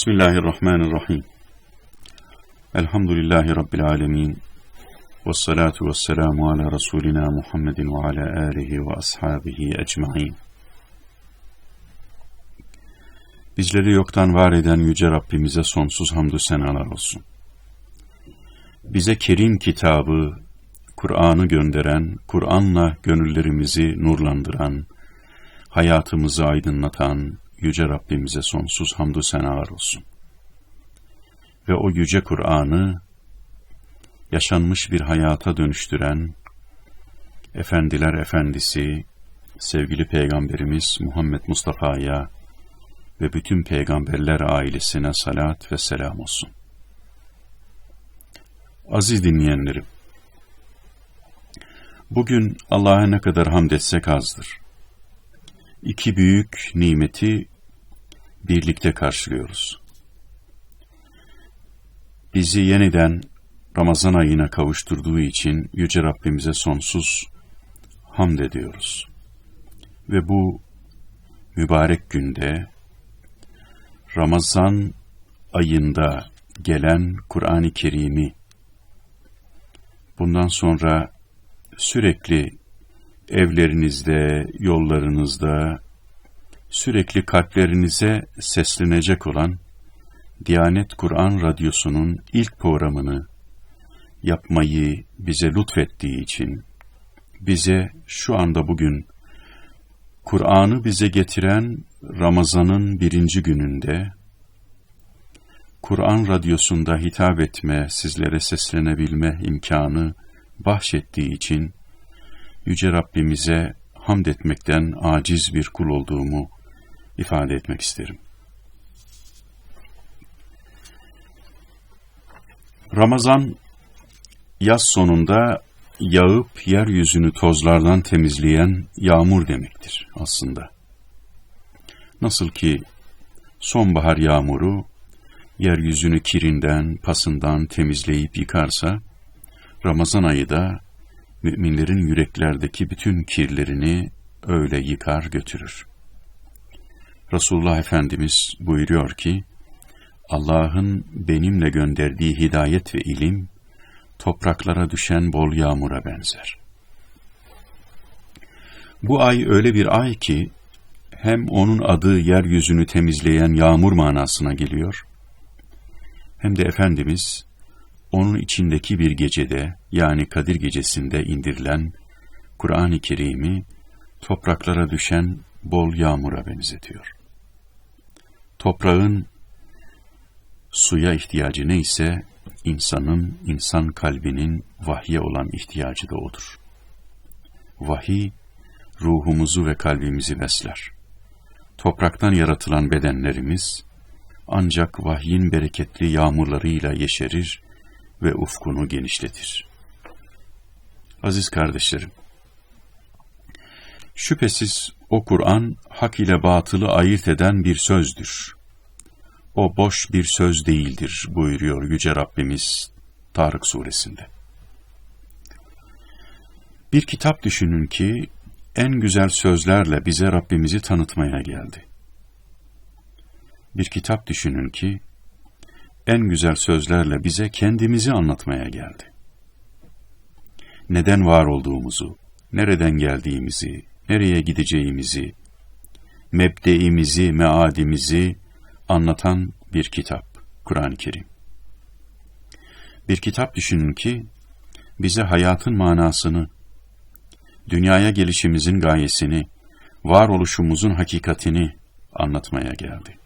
Bismillahirrahmanirrahim. Elhamdülillahi Rabbil alemin. Ve salatu ve selamu ala Resulina Muhammedin ve ala alihi ve ashabihi ecma'in. Bizleri yoktan var eden Yüce Rabbimize sonsuz hamdü senalar olsun. Bize kerim kitabı, Kur'an'ı gönderen, Kur'an'la gönüllerimizi nurlandıran, hayatımızı aydınlatan Yüce Rabbimize sonsuz hamdü senalar olsun. Ve o Yüce Kur'an'ı yaşanmış bir hayata dönüştüren, Efendiler Efendisi, sevgili Peygamberimiz Muhammed Mustafa'ya ve bütün peygamberler ailesine salat ve selam olsun. Aziz dinleyenlerim, bugün Allah'a ne kadar hamd etsek azdır. İki büyük nimeti birlikte karşılıyoruz. Bizi yeniden Ramazan ayına kavuşturduğu için Yüce Rabbimize sonsuz hamd ediyoruz. Ve bu mübarek günde Ramazan ayında gelen Kur'an-ı Kerim'i bundan sonra sürekli evlerinizde, yollarınızda, sürekli kalplerinize seslenecek olan Diyanet Kur'an Radyosu'nun ilk programını yapmayı bize lütfettiği için, bize şu anda bugün Kur'an'ı bize getiren Ramazan'ın birinci gününde, Kur'an Radyosu'nda hitap etme, sizlere seslenebilme imkanı bahşettiği için, Yüce Rabbimize hamd etmekten aciz bir kul olduğumu ifade etmek isterim. Ramazan, yaz sonunda yağıp yeryüzünü tozlardan temizleyen yağmur demektir aslında. Nasıl ki sonbahar yağmuru yeryüzünü kirinden, pasından temizleyip yıkarsa, Ramazan ayı da müminlerin yüreklerdeki bütün kirlerini öyle yıkar götürür. Resulullah Efendimiz buyuruyor ki, Allah'ın benimle gönderdiği hidayet ve ilim, topraklara düşen bol yağmura benzer. Bu ay öyle bir ay ki, hem onun adı yeryüzünü temizleyen yağmur manasına geliyor, hem de Efendimiz, onun içindeki bir gecede, yani Kadir gecesinde indirilen Kur'an-ı Kerim'i topraklara düşen bol yağmura benzetiyor. Toprağın suya ihtiyacı neyse, insanın, insan kalbinin vahye olan ihtiyacı da odur. Vahiy, ruhumuzu ve kalbimizi besler. Topraktan yaratılan bedenlerimiz, ancak vahyin bereketli yağmurlarıyla yeşerir ve ufkunu genişletir. Aziz kardeşlerim, şüphesiz o Kur'an hak ile batılı ayırt eden bir sözdür. O boş bir söz değildir buyuruyor Yüce Rabbimiz Tarık suresinde. Bir kitap düşünün ki en güzel sözlerle bize Rabbimizi tanıtmaya geldi. Bir kitap düşünün ki en güzel sözlerle bize kendimizi anlatmaya geldi. Neden var olduğumuzu, nereden geldiğimizi, nereye gideceğimizi, mebdeimizi, meadimizi anlatan bir kitap, Kur'an-ı Kerim. Bir kitap düşünün ki, bize hayatın manasını, dünyaya gelişimizin gayesini, varoluşumuzun hakikatini anlatmaya geldi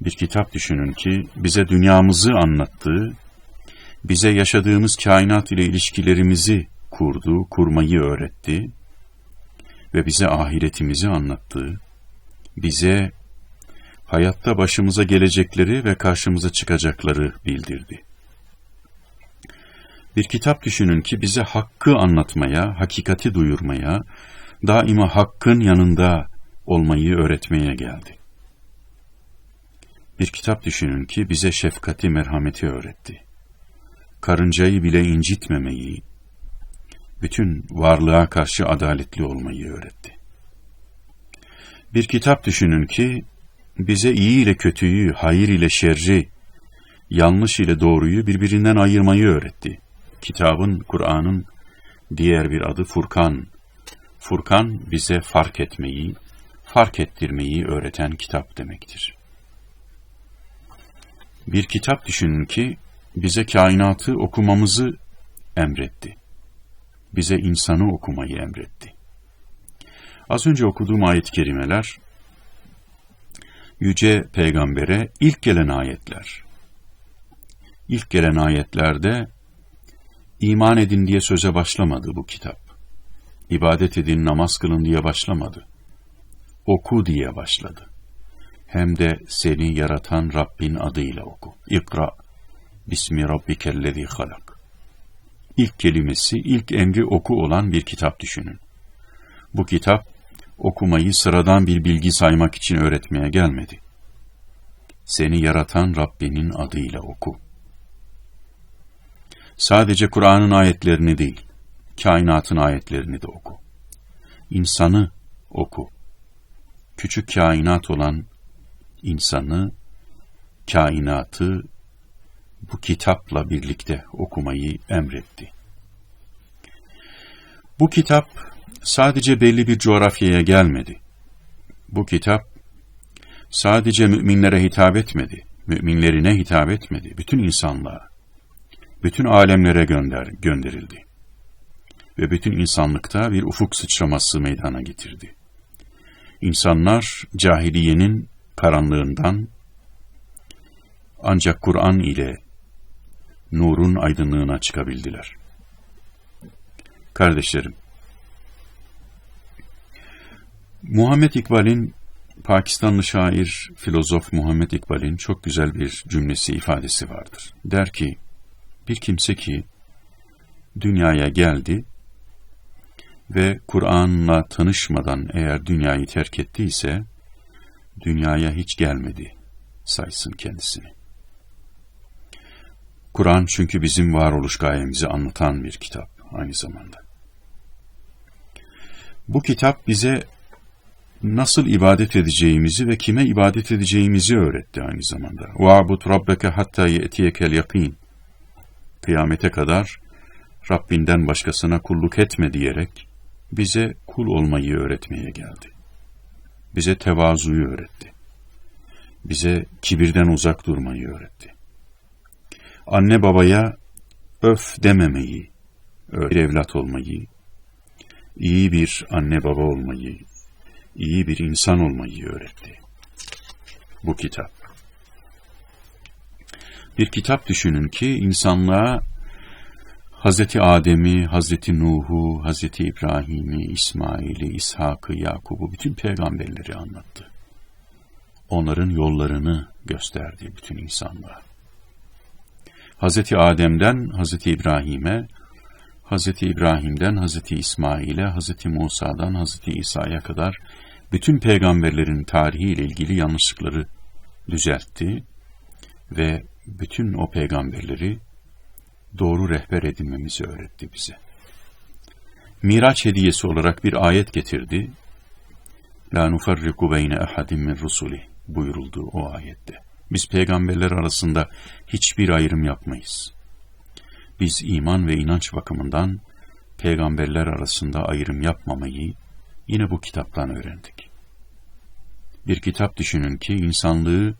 bir kitap düşünün ki bize dünyamızı anlattığı, bize yaşadığımız kainat ile ilişkilerimizi kurdu, kurmayı öğretti ve bize ahiretimizi anlattığı, bize hayatta başımıza gelecekleri ve karşımıza çıkacakları bildirdi. Bir kitap düşünün ki bize hakkı anlatmaya, hakikati duyurmaya, daima hakkın yanında olmayı öğretmeye geldi. Bir kitap düşünün ki bize şefkati, merhameti öğretti. karıncayı bile incitmemeyi, bütün varlığa karşı adaletli olmayı öğretti. Bir kitap düşünün ki, bize iyi ile kötüyü, hayır ile şerri, yanlış ile doğruyu birbirinden ayırmayı öğretti. Kitabın, Kur'an'ın diğer bir adı Furkan. Furkan bize fark etmeyi, fark ettirmeyi öğreten kitap demektir. Bir kitap düşünün ki bize kainatı okumamızı emretti. Bize insanı okumayı emretti. Az önce okuduğum ayet-i kerimeler, Yüce Peygamber'e ilk gelen ayetler. İlk gelen ayetlerde iman edin diye söze başlamadı bu kitap. İbadet edin, namaz kılın diye başlamadı. Oku diye başladı. Hem de seni yaratan Rabbin adıyla oku. İkra, Bismi Rabbikellezi halak. İlk kelimesi, ilk emri oku olan bir kitap düşünün. Bu kitap, okumayı sıradan bir bilgi saymak için öğretmeye gelmedi. Seni yaratan Rabbinin adıyla oku. Sadece Kur'an'ın ayetlerini değil, kainatın ayetlerini de oku. İnsanı oku. Küçük kainat olan insanı, kainatı bu kitapla birlikte okumayı emretti. Bu kitap sadece belli bir coğrafyaya gelmedi. Bu kitap sadece müminlere hitap etmedi, müminlerine hitap etmedi, bütün insanlığa, bütün alemlere gönder, gönderildi. Ve bütün insanlıkta bir ufuk sıçraması meydana getirdi. İnsanlar cahiliyenin karanlığından ancak Kur'an ile nurun aydınlığına çıkabildiler. Kardeşlerim, Muhammed İkbal'in, Pakistanlı şair, filozof Muhammed İkbal'in çok güzel bir cümlesi, ifadesi vardır. Der ki, bir kimse ki dünyaya geldi ve Kur'an'la tanışmadan eğer dünyayı terk ettiyse, dünyaya hiç gelmedi saysın kendisini. Kur'an çünkü bizim varoluş gayemizi anlatan bir kitap aynı zamanda. Bu kitap bize nasıl ibadet edeceğimizi ve kime ibadet edeceğimizi öğretti aynı zamanda. وَعْبُدْ رَبَّكَ hatta يَأْتِيَكَ yakin. Kıyamete kadar Rabbinden başkasına kulluk etme diyerek bize kul olmayı öğretmeye geldi. Bize tevazuyu öğretti. Bize kibirden uzak durmayı öğretti. Anne babaya öf dememeyi, bir evlat olmayı, iyi bir anne baba olmayı, iyi bir insan olmayı öğretti. Bu kitap. Bir kitap düşünün ki insanlığa Hazreti Adem'i, Hazreti Nuh'u, Hazreti İbrahim'i, İsmail'i, İshak'ı, Yakub'u, bütün peygamberleri anlattı. Onların yollarını gösterdi bütün insanlığa. Hazreti Adem'den Hazreti İbrahim'e, Hazreti İbrahim'den Hazreti İsmail'e, Hazreti Musa'dan Hazreti İsa'ya kadar bütün peygamberlerin tarihiyle ilgili yanlışlıkları düzeltti ve bütün o peygamberleri doğru rehber edinmemizi öğretti bize. Miraç hediyesi olarak bir ayet getirdi. La nufarriku beyne ahadim min rusuli buyuruldu o ayette. Biz peygamberler arasında hiçbir ayrım yapmayız. Biz iman ve inanç bakımından peygamberler arasında ayrım yapmamayı yine bu kitaptan öğrendik. Bir kitap düşünün ki insanlığı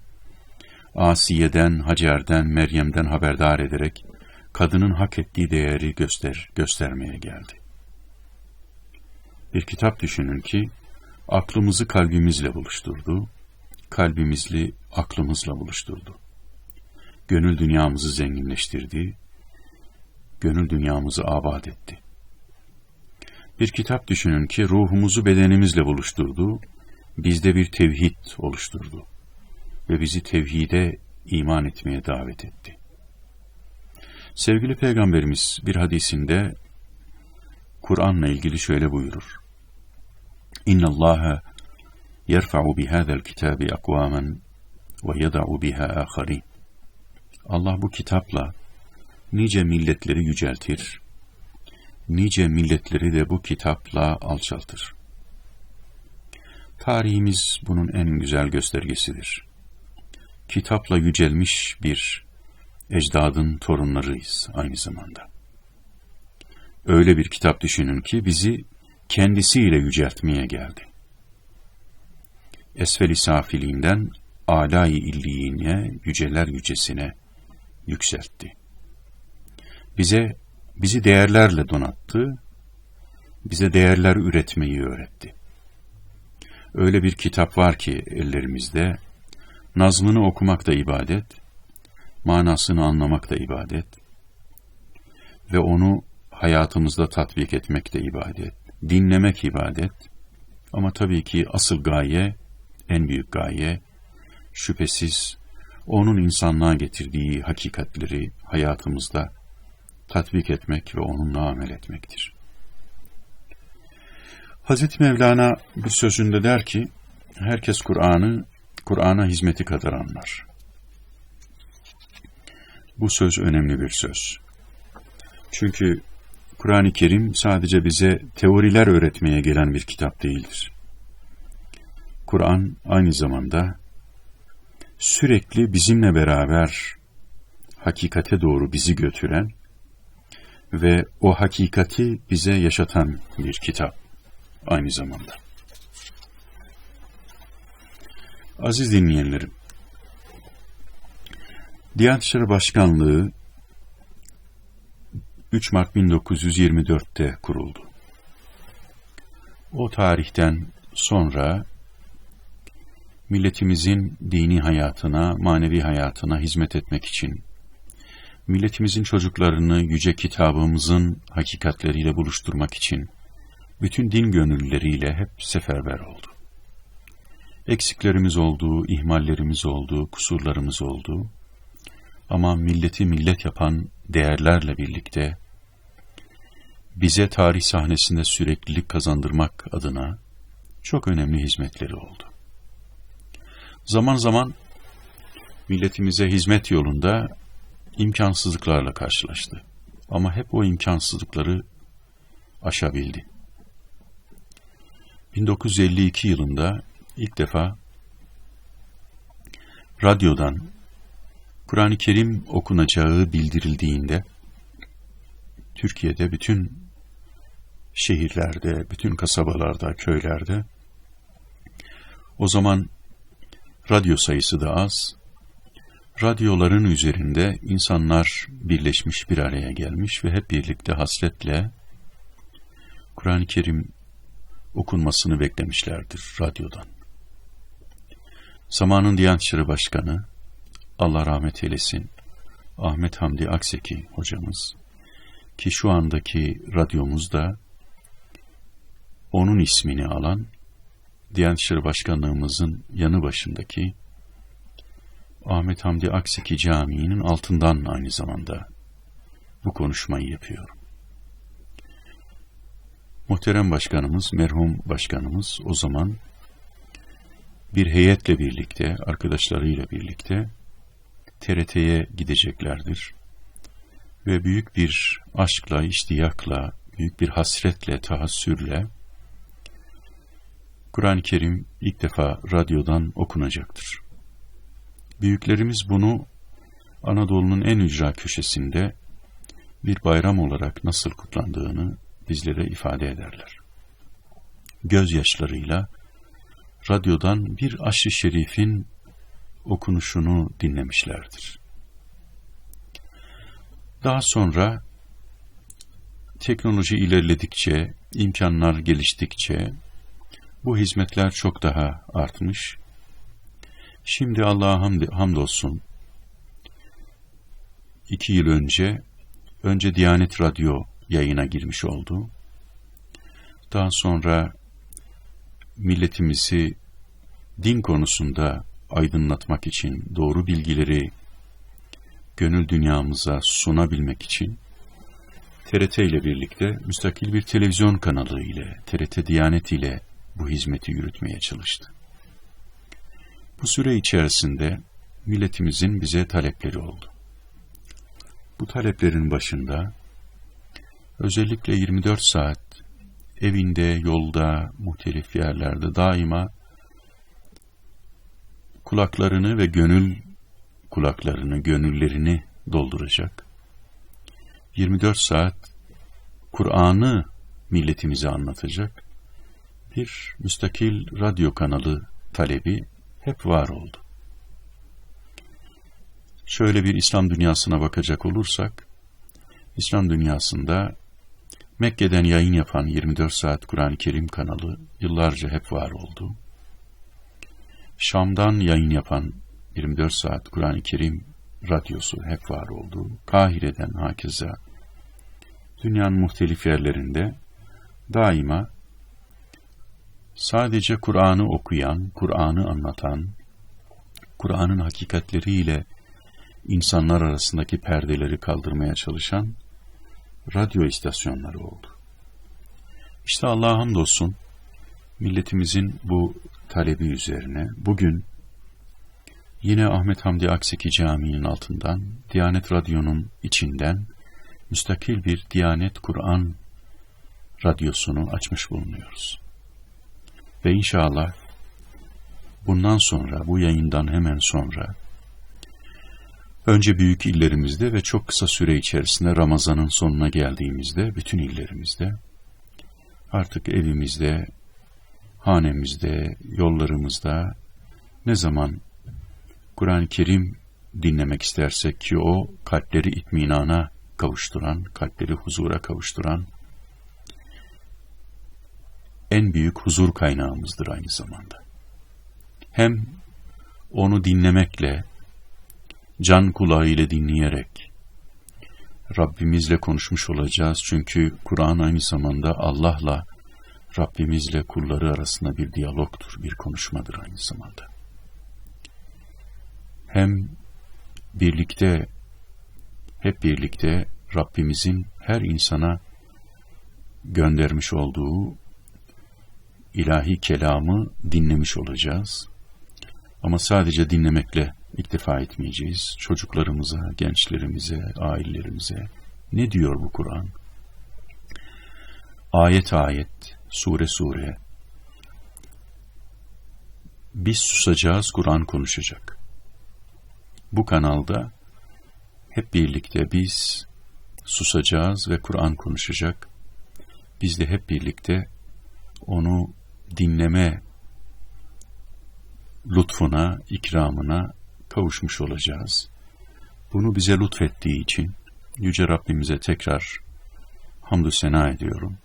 Asiye'den, Hacer'den, Meryem'den haberdar ederek kadının hak ettiği değeri göster göstermeye geldi. Bir kitap düşünün ki aklımızı kalbimizle buluşturdu, kalbimizli aklımızla buluşturdu. Gönül dünyamızı zenginleştirdi, gönül dünyamızı abad etti. Bir kitap düşünün ki ruhumuzu bedenimizle buluşturdu, bizde bir tevhid oluşturdu ve bizi tevhide iman etmeye davet etti. Sevgili Peygamberimiz bir hadisinde Kur'an'la ilgili şöyle buyurur. İnna Bihada'l kitabi akwamen ve yeda'u biha akharin. Allah bu kitapla nice milletleri yüceltir, nice milletleri de bu kitapla alçaltır. Tarihimiz bunun en güzel göstergesidir. Kitapla yücelmiş bir ecdadın torunlarıyız aynı zamanda. Öyle bir kitap düşünün ki bizi kendisiyle yüceltmeye geldi. Esfel-i safiliğinden alay illiğine, yüceler yücesine yükseltti. Bize, bizi değerlerle donattı, bize değerler üretmeyi öğretti. Öyle bir kitap var ki ellerimizde, nazmını okumak da ibadet, manasını anlamak da ibadet ve onu hayatımızda tatbik etmek de ibadet, dinlemek ibadet ama tabii ki asıl gaye, en büyük gaye, şüphesiz onun insanlığa getirdiği hakikatleri hayatımızda tatbik etmek ve onunla amel etmektir. Hazreti Mevlana bir sözünde der ki, herkes Kur'an'ı, Kur'an'a hizmeti kadar anlar. Bu söz önemli bir söz. Çünkü Kur'an-ı Kerim sadece bize teoriler öğretmeye gelen bir kitap değildir. Kur'an aynı zamanda sürekli bizimle beraber hakikate doğru bizi götüren ve o hakikati bize yaşatan bir kitap aynı zamanda. Aziz dinleyenlerim, Diyanet İşleri Başkanlığı 3 Mart 1924'te kuruldu. O tarihten sonra milletimizin dini hayatına, manevi hayatına hizmet etmek için, milletimizin çocuklarını yüce kitabımızın hakikatleriyle buluşturmak için, bütün din gönüllüleriyle hep seferber oldu. Eksiklerimiz oldu, ihmallerimiz oldu, kusurlarımız oldu. Ama milleti millet yapan değerlerle birlikte bize tarih sahnesinde süreklilik kazandırmak adına çok önemli hizmetleri oldu. Zaman zaman milletimize hizmet yolunda imkansızlıklarla karşılaştı. Ama hep o imkansızlıkları aşabildi. 1952 yılında ilk defa radyodan Kur'an-ı Kerim okunacağı bildirildiğinde Türkiye'de bütün şehirlerde, bütün kasabalarda, köylerde o zaman radyo sayısı da az. Radyoların üzerinde insanlar birleşmiş bir araya gelmiş ve hep birlikte hasretle Kur'an-ı Kerim okunmasını beklemişlerdir radyodan. Zamanın Diyanet Başkanı, Allah rahmet eylesin, Ahmet Hamdi Akseki hocamız, ki şu andaki radyomuzda onun ismini alan Diyanet İşleri Başkanlığımızın yanı başındaki Ahmet Hamdi Akseki Camii'nin altından aynı zamanda bu konuşmayı yapıyorum. Muhterem başkanımız, merhum başkanımız o zaman bir heyetle birlikte, arkadaşlarıyla birlikte TRT'ye gideceklerdir. Ve büyük bir aşkla, iştiyakla, büyük bir hasretle, tahassürle Kur'an-ı Kerim ilk defa radyodan okunacaktır. Büyüklerimiz bunu Anadolu'nun en ücra köşesinde bir bayram olarak nasıl kutlandığını bizlere ifade ederler. Gözyaşlarıyla radyodan bir aşı şerifin okunuşunu dinlemişlerdir. Daha sonra teknoloji ilerledikçe, imkanlar geliştikçe bu hizmetler çok daha artmış. Şimdi Allah'a hamd hamdolsun iki yıl önce önce Diyanet Radyo yayına girmiş oldu. Daha sonra milletimizi din konusunda aydınlatmak için, doğru bilgileri gönül dünyamıza sunabilmek için TRT ile birlikte müstakil bir televizyon kanalı ile, TRT Diyanet ile bu hizmeti yürütmeye çalıştı. Bu süre içerisinde milletimizin bize talepleri oldu. Bu taleplerin başında özellikle 24 saat evinde, yolda, muhtelif yerlerde daima kulaklarını ve gönül kulaklarını, gönüllerini dolduracak. 24 saat Kur'an'ı milletimize anlatacak bir müstakil radyo kanalı talebi hep var oldu. Şöyle bir İslam dünyasına bakacak olursak, İslam dünyasında Mekke'den yayın yapan 24 saat Kur'an-ı Kerim kanalı yıllarca hep var oldu. Şam'dan yayın yapan 24 saat Kur'an-ı Kerim radyosu hep var oldu. Kahire'den hakeza dünyanın muhtelif yerlerinde daima sadece Kur'an'ı okuyan, Kur'an'ı anlatan, Kur'an'ın hakikatleriyle insanlar arasındaki perdeleri kaldırmaya çalışan radyo istasyonları oldu. İşte Allah'a hamdolsun milletimizin bu talebi üzerine bugün yine Ahmet Hamdi Akseki Camii'nin altından Diyanet Radyo'nun içinden müstakil bir Diyanet Kur'an radyosunu açmış bulunuyoruz. Ve inşallah bundan sonra, bu yayından hemen sonra Önce büyük illerimizde ve çok kısa süre içerisinde Ramazan'ın sonuna geldiğimizde bütün illerimizde artık evimizde, hanemizde, yollarımızda ne zaman Kur'an-ı Kerim dinlemek istersek ki o kalpleri itminana kavuşturan, kalpleri huzura kavuşturan en büyük huzur kaynağımızdır aynı zamanda. Hem onu dinlemekle, can kulağıyla dinleyerek Rabbimizle konuşmuş olacağız. Çünkü Kur'an aynı zamanda Allah'la Rabbimizle kulları arasında bir diyalogtur, bir konuşmadır aynı zamanda. Hem birlikte, hep birlikte Rabbimizin her insana göndermiş olduğu ilahi kelamı dinlemiş olacağız. Ama sadece dinlemekle iktifa etmeyeceğiz. Çocuklarımıza, gençlerimize, ailelerimize ne diyor bu Kur'an? Ayet ayet, sure sure. Biz susacağız, Kur'an konuşacak. Bu kanalda hep birlikte biz susacağız ve Kur'an konuşacak. Biz de hep birlikte onu dinleme lütfuna, ikramına kavuşmuş olacağız. Bunu bize lütfettiği için Yüce Rabbimize tekrar hamdü sena ediyorum.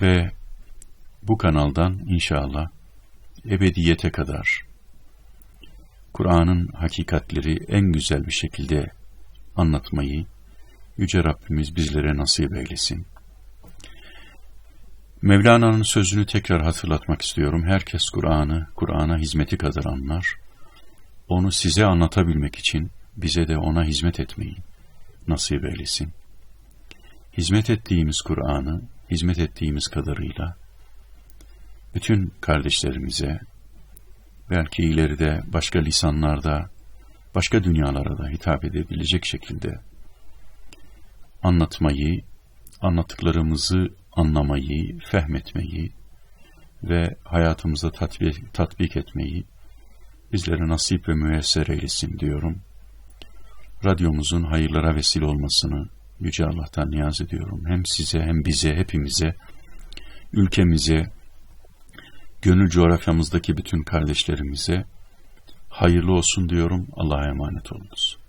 Ve bu kanaldan inşallah ebediyete kadar Kur'an'ın hakikatleri en güzel bir şekilde anlatmayı Yüce Rabbimiz bizlere nasip eylesin. Mevlana'nın sözünü tekrar hatırlatmak istiyorum. Herkes Kur'an'ı, Kur'an'a hizmeti kadar anlar onu size anlatabilmek için bize de ona hizmet etmeyi nasip eylesin. Hizmet ettiğimiz Kur'an'ı, hizmet ettiğimiz kadarıyla bütün kardeşlerimize, belki ileride başka lisanlarda, başka dünyalara da hitap edebilecek şekilde anlatmayı, anlattıklarımızı anlamayı, fehmetmeyi ve hayatımıza tatbik, tatbik etmeyi bizlere nasip ve müesser eylesin diyorum. Radyomuzun hayırlara vesile olmasını Yüce Allah'tan niyaz ediyorum. Hem size hem bize, hepimize, ülkemize, gönül coğrafyamızdaki bütün kardeşlerimize hayırlı olsun diyorum. Allah'a emanet olunuz.